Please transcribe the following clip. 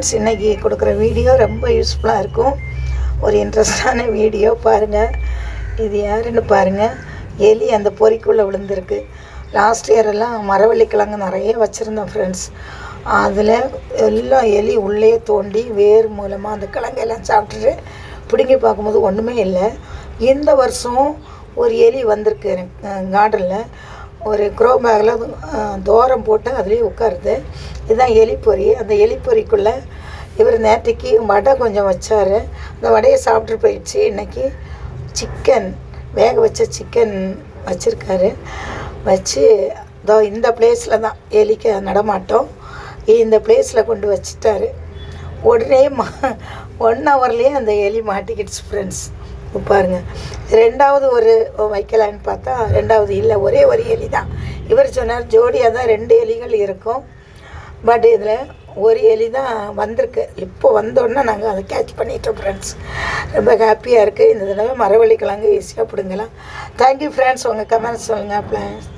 Friends இன்றைக்கி கொடுக்குற video ரொம்ப யூஸ்ஃபுல்லாக இருக்கும். ஒரு இன்ட்ரெஸ்டான வீடியோ பாருங்கள் இது யாருன்னு பாருங்கள் எலி அந்த பொறிக்குள்ளே விழுந்திருக்கு. லாஸ்ட் இயரெல்லாம் மரவள்ளி கிழங்கு நிறைய வச்சுருந்தோம் ஃப்ரெண்ட்ஸ். அதில் எல்லாம் எலி உள்ளே தோண்டி வேர் மூலமாக அந்த கிழங்கெல்லாம் சாப்பிட்டுட்டு பிடுங்கி பார்க்கும்போது ஒன்றுமே இல்லை. இந்த வருஷம் ஒரு எலி வந்திருக்கு எனக்கு கார்டனில் ஒரு க்ரோ பேக்கில் தோரம் போட்டு அதுலேயே உட்காருது. இதுதான் எலிப்பொறி. அந்த எலிப்பொறிக்குள்ளே இவர் நேற்றுக்கு வடை கொஞ்சம் வச்சார். அந்த வடையை சாப்பிட்டு போயிடுச்சு. இன்றைக்கி சிக்கன் வேக வச்ச சிக்கன் வச்சுருக்காரு. வச்சு இதோ இந்த பிளேஸில் தான் எலிக்க நடமாட்டோம். இந்த பிளேஸில் கொண்டு வச்சிட்டாரு. உடனே மா ஒன் ஹவர்லேயே அந்த எலி மாட்டிக்கிடுச்சு ஃப்ரெண்ட்ஸ் பாருங்கள் ரெண்டாவது ஒரு வைக்கலான்னு பார்த்தா ரெண்டாவது இல்லை ஒரே ஒரு எலி தான். இவர் சொன்னார் ஜோடியாக தான் ரெண்டு எலிகள் இருக்கும். பட் இதில் ஒரு எலி தான் வந்திருக்கு. இப்போ வந்தோடனே நாங்கள் அதை கேட்ச் பண்ணிட்டோம் ஃப்ரெண்ட்ஸ் ரொம்ப ஹாப்பியாக இருக்குது இந்த தடவை மரவள்ளி கிழங்கு ஈஸியாக பிடுங்கலாம். தேங்க்யூ ஃப்ரெண்ட்ஸ் உங்கள் கமெண்ட்ஸ் சொல்லுங்கள் ப்ளீஸ்